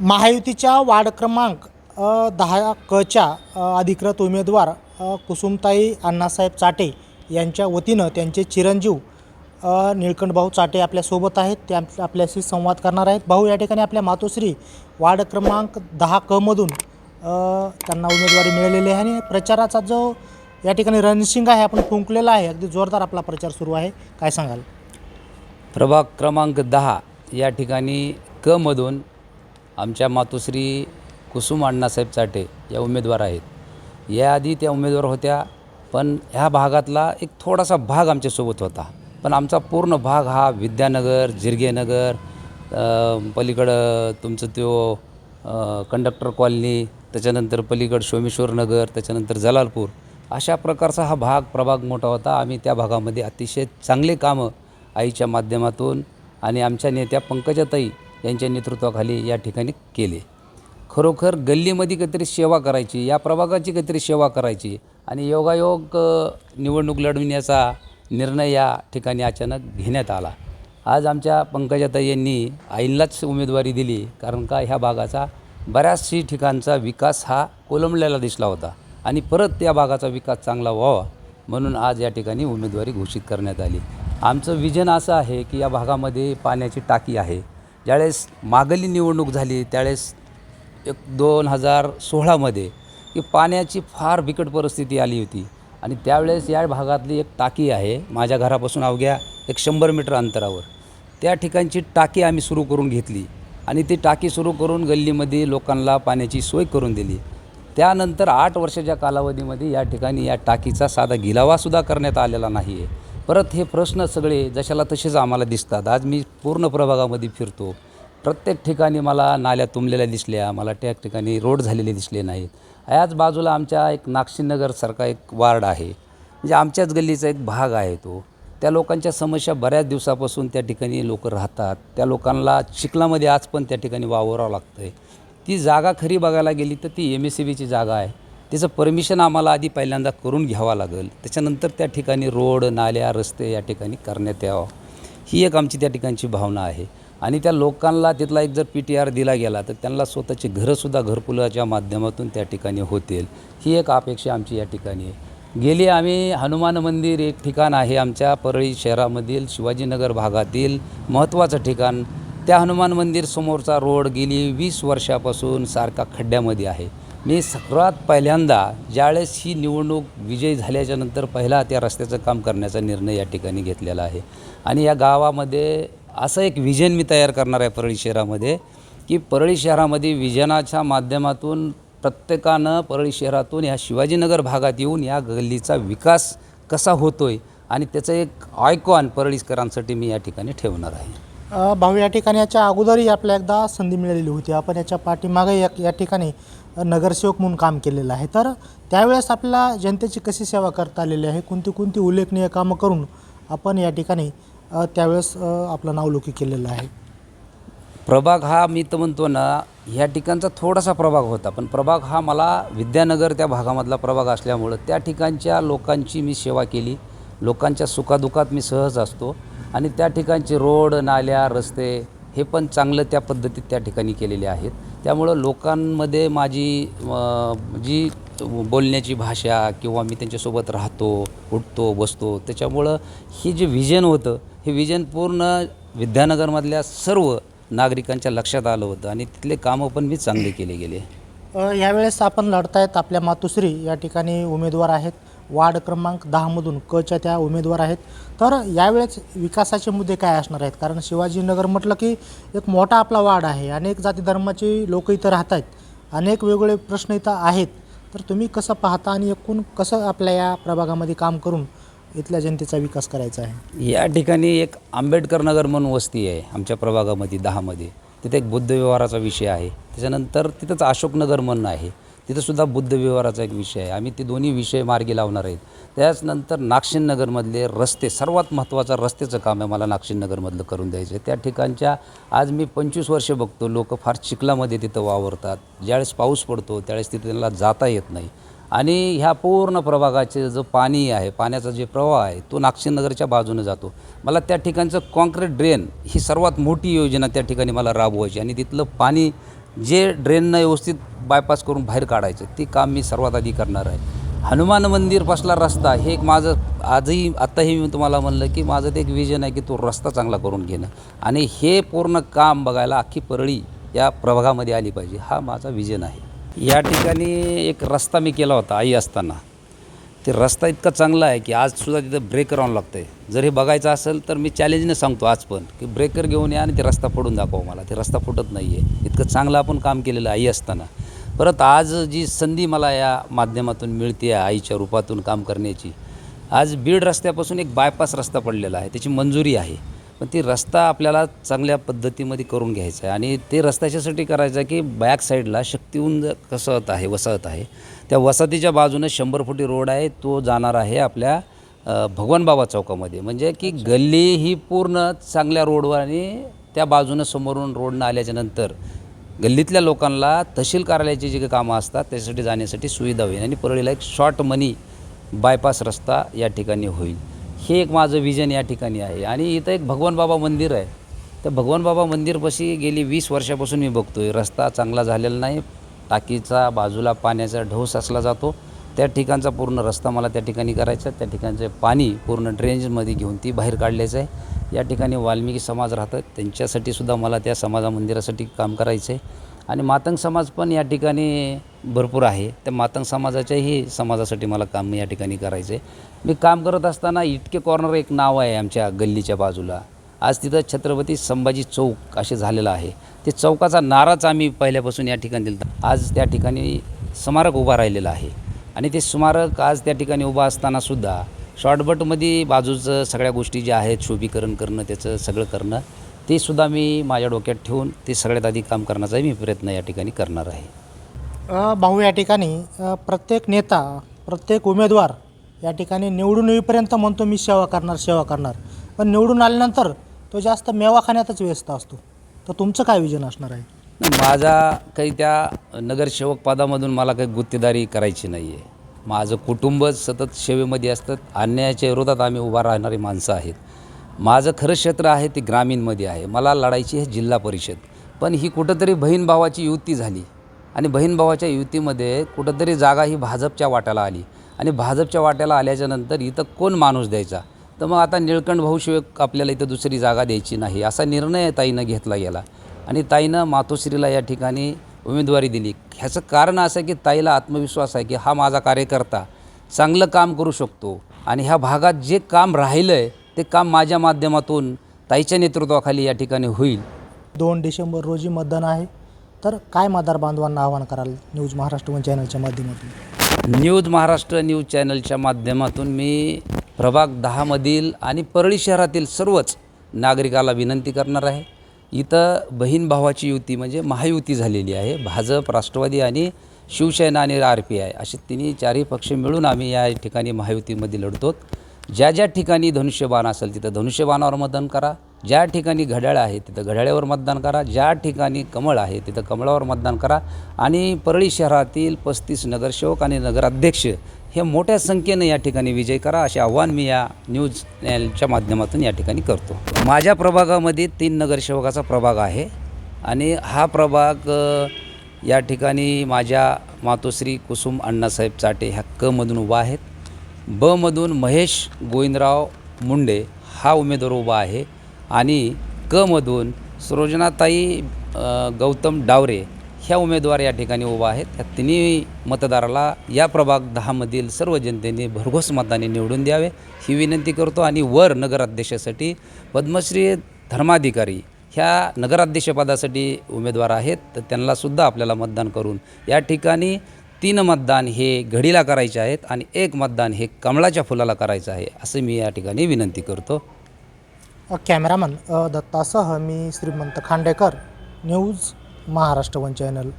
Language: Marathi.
महायुतीच्या वार्ड क्रमांक दहा कच्या अधिकृत उमेदवार कुसुमताई अण्णासाहेब चाटे यांच्या वतीनं त्यांचे चिरंजीव निळकंठभाऊ चाटे आपल्यासोबत आहेत. ते आप- आपल्याशी संवाद करणार आहेत. भाऊ या ठिकाणी आपल्या मातोश्री वार्ड क्रमांक दहा कमधून त्यांना उमेदवारी मिळालेली आहे आणि प्रचाराचा जो या ठिकाणी रणशिंग आहे आपण फुंकलेला आहे. अगदी जोरदार आपला प्रचार सुरू आहे. काय सांगाल? प्रभाग क्रमांक दहा या ठिकाणी क मधून आमच्या मातोश्री कुसुम अण्णासाहेब चाटे या उमेदवार आहेत. याआधी त्या उमेदवार होत्या पण ह्या भागातला एक थोडासा भाग आमच्यासोबत होता. पण आमचा पूर्ण भाग हा विद्यानगर जिरगेनगर पलीकडं तुमचं तो कंडक्टर कॉलनी त्याच्यानंतर पलीकड सोमेश्वर नगर त्याच्यानंतर जलालपूर अशा प्रकारचा हा भाग प्रभाग मोठा होता. आम्ही त्या भागामध्ये अतिशय चांगले कामं आईच्या माध्यमातून आणि आमच्या नेत्या पंकजाताई यांच्या नेतृत्वाखाली या ठिकाणी केले. खरोखर गल्लीमध्ये काहीतरी सेवा करायची या प्रभागाची काहीतरी सेवा करायची आणि योगायोग निवडणूक लढविण्याचा निर्णय या ठिकाणी अचानक घेण्यात आला. आज आमच्या पंकजाताई यांनी आईलाच उमेदवारी दिली कारण का ह्या भागाचा बऱ्याचशी ठिकाणचा विकास हा कोलमडलेला दिसला होता आणि परत त्या भागाचा विकास चांगला व्हावा म्हणून आज या ठिकाणी उमेदवारी घोषित करण्यात आली. आमचं विजन असं आहे की या भागामध्ये पाण्याची टाकी आहे. ज्यावेळेस मागली निवडणूक झाली त्यावेळेस एक दोन हजार सोळामध्ये की पाण्याची फार बिकट परिस्थिती आली होती. आणि त्यावेळेस या भागातली एक टाकी आहे माझ्या घरापासून अवघ्या एक शंभर मीटर अंतरावर. त्या ठिकाणची टाकी आम्ही सुरू करून घेतली आणि ती टाकी सुरू करून गल्लीमध्ये लोकांना पाण्याची सोय करून दिली. त्यानंतर आठ वर्षाच्या कालावधीमध्ये या ठिकाणी या टाकीचा साधा गिलावासुद्धा करण्यात आलेला नाही आहे परत हे प्रश्न सगळे जशाला तसेच आम्हाला दिसतात. आज मी पूर्ण प्रभागामध्ये फिरतो. प्रत्येक ठिकाणी मला नाल्या तुंबलेल्या दिसल्या मला त्या ठिकाणी रोड झालेले दिसले नाहीत. याच बाजूला आमच्या एक नागशीनगरसारखा एक वार्ड आहे. म्हणजे आमच्याच गल्लीचा एक भाग आहे तो. त्या लोकांच्या समस्या बऱ्याच दिवसापासून त्या ठिकाणी लोक राहतात. त्या लोकांना चिखलामध्ये आज पण त्या ठिकाणी वावरावं लागतं आहे ती जागा खरी बघायला गेली तर ती एम एस सी बीची जागा आहे. त्याचं परमिशन आम्हाला आधी पहिल्यांदा करून घ्यावं लागेल. त्याच्यानंतर त्या ठिकाणी रोड नाल्या रस्ते या ठिकाणी करण्यात यावं. ही एक आमची त्या ठिकाणची भावना आहे. आणि त्या लोकांना तिथला एक जर पी टी आर दिला गेला तर त्यांना स्वतःची घरंसुद्धा घरकुलाच्या माध्यमातून त्या ठिकाणी होतील. ही एक अपेक्षा आमची या ठिकाणी आहे. गेली आम्ही हनुमान मंदिर एक ठिकाण आहे आमच्या परळी शहरामधील शिवाजीनगर भागातील महत्त्वाचं ठिकाण. त्या हनुमान मंदिर समोरचा रोड गेली वीस वर्षापासून सारखा खड्ड्यामध्ये आहे. मी सर्वात पहिल्यांदा ज्यावेळेस ही निवडणूक विजयी झाल्याच्यानंतर पहिला त्या रस्त्याचं काम करण्याचा निर्णय या ठिकाणी घेतलेला आहे. आणि या गावामध्ये असं एक विजन मी तयार करणार आहे परळी शहरामध्ये की परळी शहरामध्ये विजनाच्या माध्यमातून प्रत्येकानं परळी शहरातून ह्या शिवाजीनगर भागात येऊन या गल्लीचा विकास कसा होतोय आणि त्याचं एक आयकॉन परळीकरांसाठी मी या ठिकाणी ठेवणार आहे. भाऊ या ठिकाणी याच्या अगोदरही आपल्या एकदा संधी मिळालेली होती. आपण याच्या पाठीमागे या या ठिकाणी नगरसेवक म्हणून काम केलेलं आहे. तर त्यावेळेस आपल्याला जनतेची कशी सेवा करता आलेली आहे? कोणती कोणती उल्लेखनीय कामं करून आपण या ठिकाणी त्यावेळेस आपलं नावलौकिक केलेलं आहे? प्रभाग हा मी तर म्हणतो ना ह्या ठिकाणचा थोडासा प्रभाग होता. पण प्रभाग हा मला विद्यानगर त्या भागामधला प्रभाग असल्यामुळं त्या ठिकाणच्या लोकांची मी सेवा केली. लोकांच्या सुखादुखात मी सहज असतो. आणि त्या ठिकाणचे रोड नाल्या रस्ते हे पण चांगलं त्या पद्धतीत त्या ठिकाणी केलेले आहेत. त्यामुळं लोकांमध्ये माझी जी बोलण्याची भाषा किंवा मी त्यांच्यासोबत राहतो उठतो बसतो त्याच्यामुळं हे जे विजन होतं हे विजन पूर्ण विद्यानगरमधल्या सर्व नागरिकांच्या लक्षात आलं होतं आणि तिथले कामं पण मी चांगले केले गेले. यावेळेस आपण लढतायत आपल्या मातोश्री या ठिकाणी उमेदवार आहेत. वार्ड क्रमांक दहामधून कच्या त्या उमेदवार आहेत. तर यावेळेस विकासाचे मुद्दे काय असणार आहेत? कारण शिवाजीनगर म्हटलं की एक मोठा आपला वार्ड आहे. अनेक जाती धर्माची लोक इथं राहत आहेत. अनेक वेगवेगळे प्रश्न इथं आहेत. तर तुम्ही कसं पाहता आणि एकूण कसं आपल्या या प्रभागामध्ये काम करून इथल्या जनतेचा विकास करायचा आहे? या ठिकाणी एक आंबेडकर नगर म्हणून वस्ती आहे आमच्या प्रभागामध्ये दहामध्ये. तिथे एक बुद्ध व्यवहाराचा विषय आहे. त्याच्यानंतर तिथंच अशोकनगर म्हणून आहे. तिथंसुद्धा बुद्ध व्यवहाराचा एक विषय आहे. आम्ही ते दोन्ही विषय मार्गी लावणार आहेत. त्याचनंतर नागशिनगरमधले रस्ते सर्वात महत्त्वाचं रस्त्याचं काम आहे मला नागशिनगरमधलं करून द्यायचं आहे त्या ठिकाणच्या आज मी पंचवीस वर्ष बघतो लोक फार चिखलामध्ये तिथं वावरतात. ज्यावेळेस पाऊस पडतो त्यावेळेस तिथे त्यांना जाता येत नाही. आणि ह्या पूर्ण प्रभागाचे जो पाणी आहे पाण्याचा जे प्रवाह आहे तो नागशिनगरच्या बाजूने जातो. मला त्या ठिकाणचं कॉन्क्रीट ड्रेन ही सर्वात मोठी योजना त्या ठिकाणी मला राबवायची आणि तिथलं पाणी जे ड्रेननं व्यवस्थित बायपास करून बाहेर काढायचं ते काम मी सर्वात आधी करणार आहे. हनुमान मंदिरपासला रस्ता हे एक माझं आजही आत्ताही मी तुम्हाला म्हणलं की माझं ते एक विजन आहे की तो रस्ता चांगला करून घेणं. आणि हे पूर्ण काम बघायला अख्खी परळी या प्रभागामध्ये आली पाहिजे हा माझा विजन आहे. या ठिकाणी एक रस्ता मी केला होता आई असताना. ते रस्ता इतका चांगला आहे की आजसुद्धा तिथं ब्रेकर ऑन लागतं आहे जर हे बघायचं असेल तर मी चॅलेंजने सांगतो आज पण की ब्रेकर घेऊन या आणि ते रस्ता फोडून दाखवा मला. ते रस्ता फुटत नाही आहे इतकं चांगलं आपण काम केलेलं आई असताना. परत आज जी संधी मला या माध्यमातून मिळते आहे आईच्या रूपातून काम करण्याची आज बीड रस्त्यापासून एक बायपास रस्ता पडलेला आहे. त्याची मंजुरी आहे. पण ती रस्ता आपल्याला चांगल्या पद्धतीमध्ये करून घ्यायचा आहे. आणि ते रस्त्याच्यासाठी करायचं आहे की बॅक साईडला शक्तिउंज होत आहे वसाहत आहे. त्या वसाहतीच्या बाजूनं शंभर फुटी रोड आहे तो जाणार आहे आपल्या भगवान बाबा चौकामध्ये. म्हणजे की गल्ली ही पूर्ण चांगल्या रोडवर आणि त्या बाजूनं समोरून रोडनं आल्याच्यानंतर गल्लीतल्या लोकांना तहसील कार्यालयाची जी काही कामं असतात त्यासाठी जाण्यासाठी सुविधा होईल आणि परळीला एक शॉर्ट मनी बायपास रस्ता या ठिकाणी होईल. हे एक माझं विजन या ठिकाणी आहे. आणि इथं एक भगवान बाबा मंदिर आहे. तर भगवान बाबा मंदिरपाशी गेली वीस वर्षापासून मी बघतो आहे रस्ता चांगला झालेला नाही. टाकीचा बाजूला पाण्याचा ढोस असला जातो. त्या ठिकाणचा पूर्ण रस्ता मला त्या ठिकाणी करायचा आहे. त्या ठिकाणचे पाणी पूर्ण ड्रेनेजमध्ये घेऊन ती बाहेर काढल्याचं आहे. या ठिकाणी वाल्मिकी समाज राहतात. त्यांच्यासाठी सुद्धा मला त्या समाजा मंदिरासाठी काम करायचं आहे. आणि मातंग समाज पण या ठिकाणी भरपूर आहे. त्या मातंग समाजाच्याही समाजासाठी मला काम या ठिकाणी करायचं आहे. मी काम करत असताना इटके कॉर्नर एक नाव आहे आमच्या गल्लीच्या बाजूला. आज तिथं छत्रपती संभाजी चौक असे झालेलं आहे. ते चौकाचा नाराच आम्ही पहिल्यापासून या ठिकाणी दिला आज त्या ठिकाणी स्मारक उभा राहिलेलं आहे. आणि ते स्मारक आज त्या ठिकाणी उभा असतानासुद्धा शॉर्टबटमध्ये बाजूचं सगळ्या गोष्टी ज्या आहेत शोभीकरण करणं त्याचं सगळं करणं ते सुद्धा मी माझ्या डोक्यात ठेवून ते सगळ्यात आधी काम करण्याचाही मी प्रयत्न या ठिकाणी करणार आहे. भाऊ या ठिकाणी प्रत्येक नेता प्रत्येक उमेदवार या ठिकाणी निवडून येईपर्यंत म्हणतो मी सेवा करणार सेवा करणार. पण निवडून आल्यानंतर तो जास्त मेवा खाण्यातच व्यस्त असतो. तर तुमचं काय विजन असणार आहे? माझा काही त्या नगरसेवक पदामधून मला काही गुत्तेदारी करायची नाही आहे माझं कुटुंब सतत सेवेमध्ये असतात अन्यायाच्या विरोधात आम्ही उभा राहणारी माणसं आहेत. माझं खरं क्षेत्र आहे ते ग्रामीणमध्ये आहे. मला लढायची आहे जिल्हा परिषद. पण ही कुठंतरी बहीण भावाची युती झाली. आणि बहीण भावाच्या युतीमध्ये कुठंतरी जागा ही भाजपच्या वाट्याला आली. आणि भाजपच्या वाट्याला आल्याच्यानंतर इथं कोण माणूस द्यायचा? तर मग आता निळकंठ भाऊशिवाय आपल्याला इथं दुसरी जागा द्यायची नाही असा निर्णय ताईनं घेतला गेला. आणि ताईनं मातोश्रीला या ठिकाणी उमेदवारी दिली. ह्याचं कारण असं आहे की ताईला आत्मविश्वास आहे की हा माझा कार्यकर्ता चांगलं काम करू शकतो आणि ह्या भागात जे काम राहिलं आहे ते काम माझ्या माध्यमातून ताईच्या नेतृत्वाखाली या ठिकाणी होईल. दोन डिसेंबर रोजी मतदान आहे. तर काय मतदार बांधवांना आवाहन कराल न्यूज महाराष्ट्र वन चॅनलच्या माध्यमातून? न्यूज महाराष्ट्र न्यूज चॅनलच्या माध्यमातून मी प्रभाग दहामधील आणि परळी शहरातील सर्वच नागरिकाला विनंती करणार आहे. इथं बहीण भावाची युती म्हणजे महायुती झालेली आहे. भाजप राष्ट्रवादी आणि शिवसेना आणि आर पी आय असे तिन्ही चारही पक्ष मिळून आम्ही या ठिकाणी महायुतीमध्ये लढतो. ज्या ज्या ठिकाणी धनुष्यबाण असेल तिथं धनुष्यबाणावर मतदान करा. ज्या ठिकाणी घड्याळ आहे तिथं घड्याळ्यावर मतदान करा. ज्या ठिकाणी कमळ आहे तिथं कमळावर मतदान करा. आणि परळी शहरातील पस्तीस नगरसेवक आणि नगराध्यक्ष हे मोठ्या संख्येनं या ठिकाणी विजय करा असे आव्हान मी या न्यूज चॅनलच्या माध्यमातून या ठिकाणी करतो. माझ्या प्रभागामध्ये तीन नगरसेवकाचा प्रभाग आहे आणि हा प्रभाग या ठिकाणी माझ्या मातोश्री कुसुम अण्णासाहेब चाटे ह्या क मधून उभा आहेत. बमधून महेश गोविंदराव मुंडे हा उमेदवार उभा आहे आणि क सृजनाताई सरोजनाताई गौतम डावरे ह्या उमेदवार या ठिकाणी उभा आहेत त्या तिन्ही मतदाराला या प्रभाग दहामधील सर्व जनतेने भरघोस मताने निवडून द्यावे ही विनंती करतो. आणि वर नगराध्यक्षासाठी पद्मश्री धर्माधिकारी ह्या नगराध्यक्षपदासाठी उमेदवार आहेत. तर त्यांनासुद्धा आपल्याला मतदान करून या ठिकाणी तीन मतदान हे घडीला करायचे आहेत आणि एक मतदान हे कमळाच्या फुलाला करायचं आहे असं मी या ठिकाणी विनंती करतो. कॅमेरामन दत्तासह मी Shrimant Khandekar news Maharashtra one channel.